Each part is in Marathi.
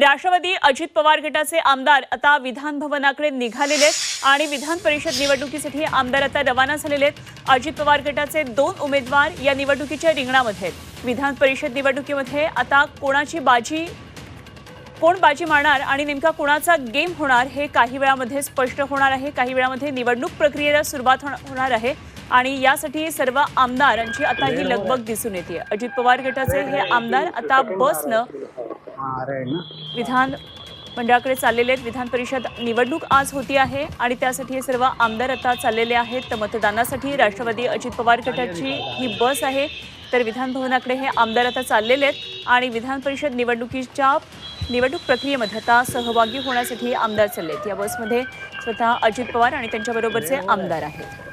राष्ट्रवादी अजित पवार गटाचे आमदार आता विधान भवनाकडे निघालेले आहेत आणि विधान परिषद निवडणुकीसाठी आमदार आता रवाना झालेले आहेत. अजित पवार गटाचे दोन उमेदवार या निवडणुकीच्या रिंगणामध्ये आहेत. विधान परिषद निवडणुकीमध्ये आता कोणाची बाजी कोण बाजी मारणार आणि नेमका कोणाचा गेम होणार हे काही वेळामध्ये स्पष्ट होणार आहे. काही वेळामध्ये निवडणूक प्रक्रियेला सुरुवात होण- होणार आहे आणि यासाठी सर्व आमदारांची आता ही लगबग दिसून येते. अजित पवार गटाचे हे आमदार आता बसनं विधान मंडळाकडे चाललेले आहेत. विधान परिषद निवडणूक आज होती आहे आणि त्यासाठी हे सर्व आमदार आता चाललेले आहेत. तर मतदानासाठी राष्ट्रवादी अजित पवार गटाची ही बस आहे. तर विधान भवनाकडे हे आमदार आता चाललेले आहेत आणि विधान परिषद निवडणुकीच्या निवडणूक प्रक्रियेमध्ये आता सहभागी होण्यासाठी आमदार चालले आहेत. या बसमध्ये स्वतः अजित पवार आणि त्यांच्याबरोबरचे आमदार आहेत.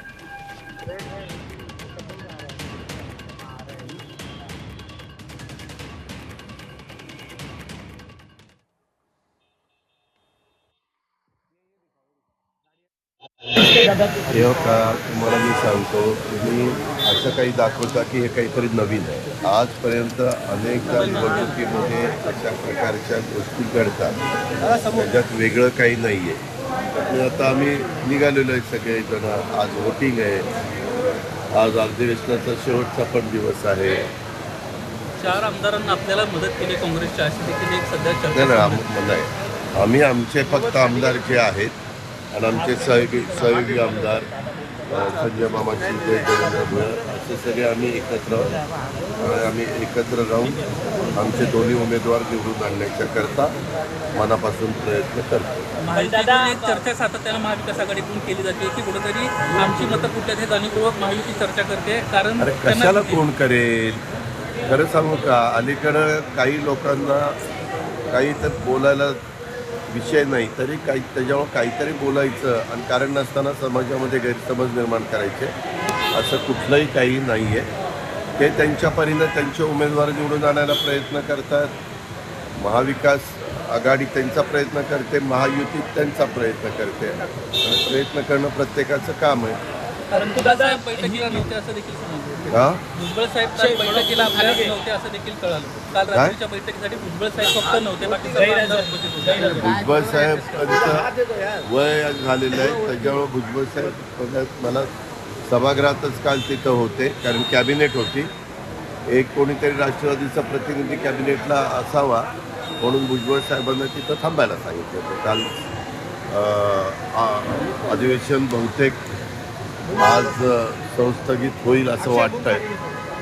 हे का तुम्हाला मी सांगतो तुम्ही असं काही दाखवता की हे काहीतरी नवीन आहे. आजपर्यंत अनेकदा निवडणुकीमध्ये अशा प्रकारच्या गोष्टी घडतात. त्याच्यात वेगळं काही नाही आहे आणि आता आम्ही निघालेलो आहे सगळे जण आज वोटिंग आहे. आज अधिवेशनाचा शेवटचा पण दिवस आहे. चार आमदारांना आपल्याला मदत केली काँग्रेसच्या अशी देखील एक सध्या नाही. आम्ही आमचे फक्त आमदार जे आहेत आणि आमचे सहयोगी सहयोगी आमदार संजय मामा शिंदे देवेंद्र भुयार असे सगळे आम्ही एकत्र आम्ही एकत्र राहून आमचे दोन्ही उमेदवार निवडून आणण्याच्या करता मनापासून प्रयत्न करतो. एक चर्चा सातत्यानं महाविकास आघाडीकडून केली जाते की कुठेतरी आमची मतं कुठल्या जाणीवपूर्वक महायुती चर्चा करते कारण अरे कशाला कोण करेल? खरं सांगू का? अलीकडं काही लोकांना काही तर बोलायला विषय नाही तरी काही त्याच्यावर काहीतरी बोलायचं आणि कारण नसताना समाजामध्ये गैरसमज निर्माण करायचे असं कुठलंही काही नाही आहे ते त्यांच्या परीनं त्यांचे उमेदवार निवडून आणायला प्रयत्न करतात. महाविकास आघाडी त्यांचा प्रयत्न करते महायुतीत त्यांचा प्रयत्न करते. आणि प्रयत्न करणं प्रत्येकाचं काम आहे. परंतु दादा बैठकीला नव्हते असं देखील समजलं. हा भुजबळ साहेब काल बैठकीला आपल्याला नव्हते असं देखील कळालं. काल रात्रीच्या बैठकीसाठी भुजबळ साहेब फक्त नव्हते बाकी सर्व आमदार उपस्थित होते. भुजबळ साहेबांचं वय झालेलं आहे. त्याच्यामुळे भुजबळ साहेब मला सभागृहातच काल तिथं होते कारण कॅबिनेट होती. एक कोणीतरी राष्ट्रवादीचा प्रतिनिधी कॅबिनेटला असावा म्हणून भुजबळ साहेबांना तिथं थांबायला सांगितलं होतं. काल अधिवेशन बहुतेक आज संस्थगित होईल असं वाटतंय.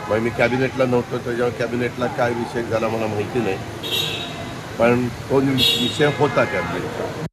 मग मी कॅबिनेटला नव्हतो त्याच्यामुळे कॅबिनेटला काय विषय झाला मला माहिती नाही. पण तो विषय होता कॅबिनेटचा.